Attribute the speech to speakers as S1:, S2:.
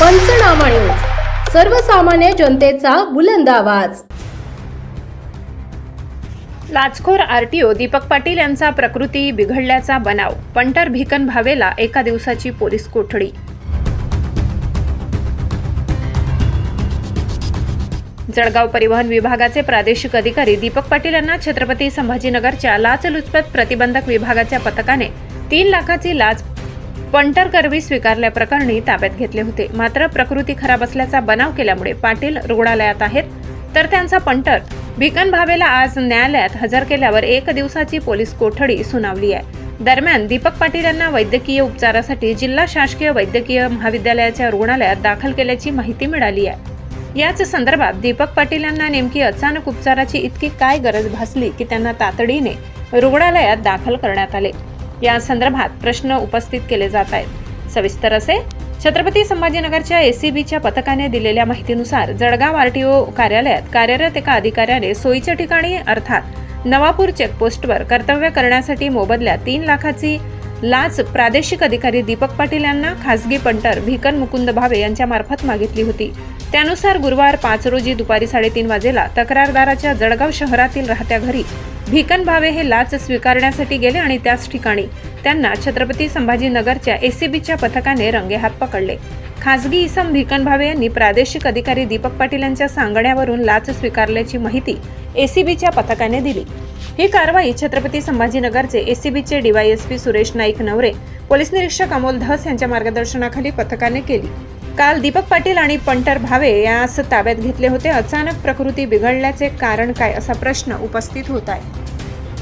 S1: पंचनामा न्यूज. सर्वसामान्य जनतेचा बुलंद आवाज.
S2: लाचखोर आरटीओ दीपक पाटील यांचा प्रकृती बिघडल्याचा बनाव. पंटर भिकन भावेला एका दिवसाची पोलीस कोठडी. जळगाव परिवहन विभागाचे प्रादेशिक अधिकारी दीपक पाटील यांना छत्रपती संभाजीनगरच्या लाचलुचपत प्रतिबंधक विभागाच्या पथकाने तीन लाखाची लाच पंटर करवी स्वीकारल्याप्रकरणी ताब्यात घेतले होते. मात्र प्रकृती खराब असल्याचा बनाव केल्यामुळे पाटील रुग्णालयात आहेत. तर त्यांचा पंटर भिकन भावेला आज न्यायालयात हजर केल्यावर एक दिवसाची पोलीस कोठडी सुनावली आहे. दरम्यान दीपक पाटील यांना वैद्यकीय उपचारासाठी जिल्हा शासकीय वैद्यकीय महाविद्यालयाच्या रुग्णालयात दाखल केल्याची माहिती मिळाली आहे. याच संदर्भात दीपक पाटील यांना नेमकी अचानक उपचाराची इतकी काय गरज भासली की त्यांना तातडीने रुग्णालयात दाखल करण्यात आले. या संदर्भात प्रश्न उपस्थित केले जात आहेत. सविस्तर असे छत्रपती संभाजीनगरच्या एसीबीच्या पथकाने दिलेल्या माहितीनुसार जळगाव आरटीओ कार्यालयात कार्यरत एका अधिकाऱ्याने सोयीच्या ठिकाणी अर्थात नवापूर चेकपोस्टवर कर्तव्य करण्यासाठी मोबदल्या तीन लाखाची लाच प्रादेशिक अधिकारी दीपक पाटील यांना खासगी पंटर भिकन मुकुंद भावे यांच्या मार्फत मागितली होती. त्यानुसार गुरुवार पाच रोजी दुपारी साडेतीन वाजेला तक्रारदाराच्या जळगाव शहरातील राहत्या घरी भिकन भावे हे लाच स्वीकारण्यासाठी गेले आणि त्याच ठिकाणी त्यांना छत्रपती संभाजीनगरच्या एसीबीच्या पथकाने रंगेहात पकडले. खासगी इसम भिकन भावे यांनी प्रादेशिक अधिकारी दीपक पाटील यांच्या सांगण्यावरून लाच स्वीकारल्याची माहिती एसीबीच्या पथकाने दिली. ही कारवाई छत्रपती संभाजीनगरचे एसीबीचे डीवायएसपी सुरेश नाईक नवरे पोलीस निरीक्षक अमोल धस यांच्या मार्गदर्शनाखाली पथकाने केली. काल दीपक पाटील आणि पंटर भावे यास ताब्यात घेतले होते. अचानक प्रकृती बिघडल्याचे कारण काय असा प्रश्न उपस्थित होत आहे.